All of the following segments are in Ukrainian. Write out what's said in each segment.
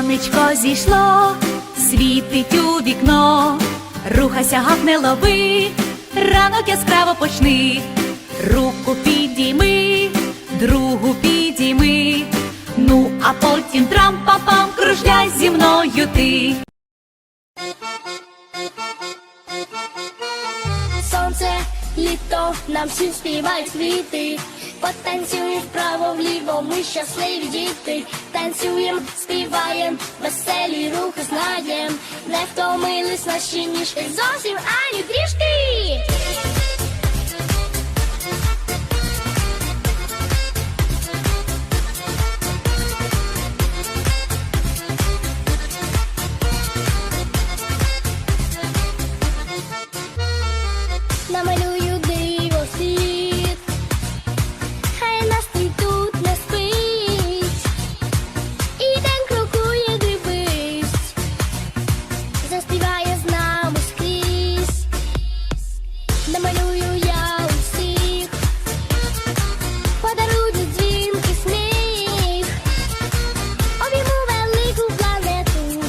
Сонечко зійшло, світить у вікно, рухайся, гав не лови, ранок яскраво почни, руку підійми, другу підійми, ну а потім трам-па-пам, кружляй зі мною ти. Сонце, літо, нам всім співають квіти. Потанцюємо вправо вліво, ми щасливі діти. Танцюєм, співаєм, веселі рухи знаєм. Не втомились наші ніжки зовсім ані трішки. Намалюю заспіває з нами скрізь, намалюю я усіх, подарую дзвінки сміх, обійму велику планету.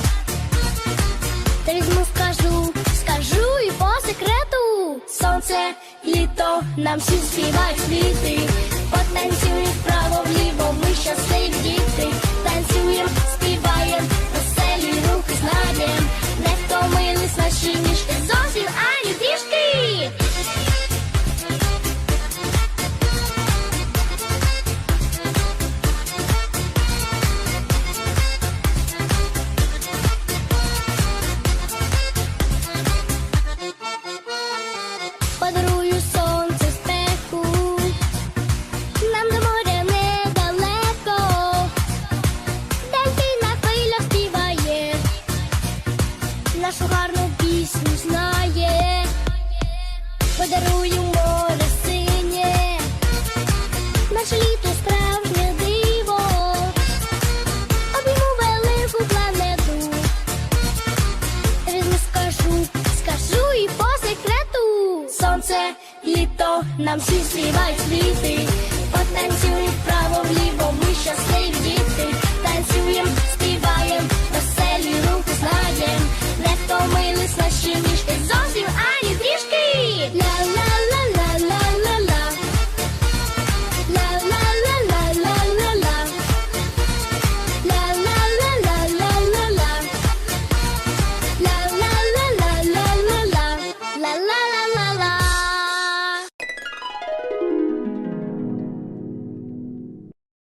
Та візьму, скажу, скажу і по секрету. Сонце, літо, нам всі співають квіти. Потанцюємо нашу гарну пісню знає, подарую море синє, наше літо справжнє диво, обійму велику планету. Візьму, скажу, скажу і по секрету. Сонце, літо, нам всі співають квіти. Потанцюємо вправо вліво, ми щасливі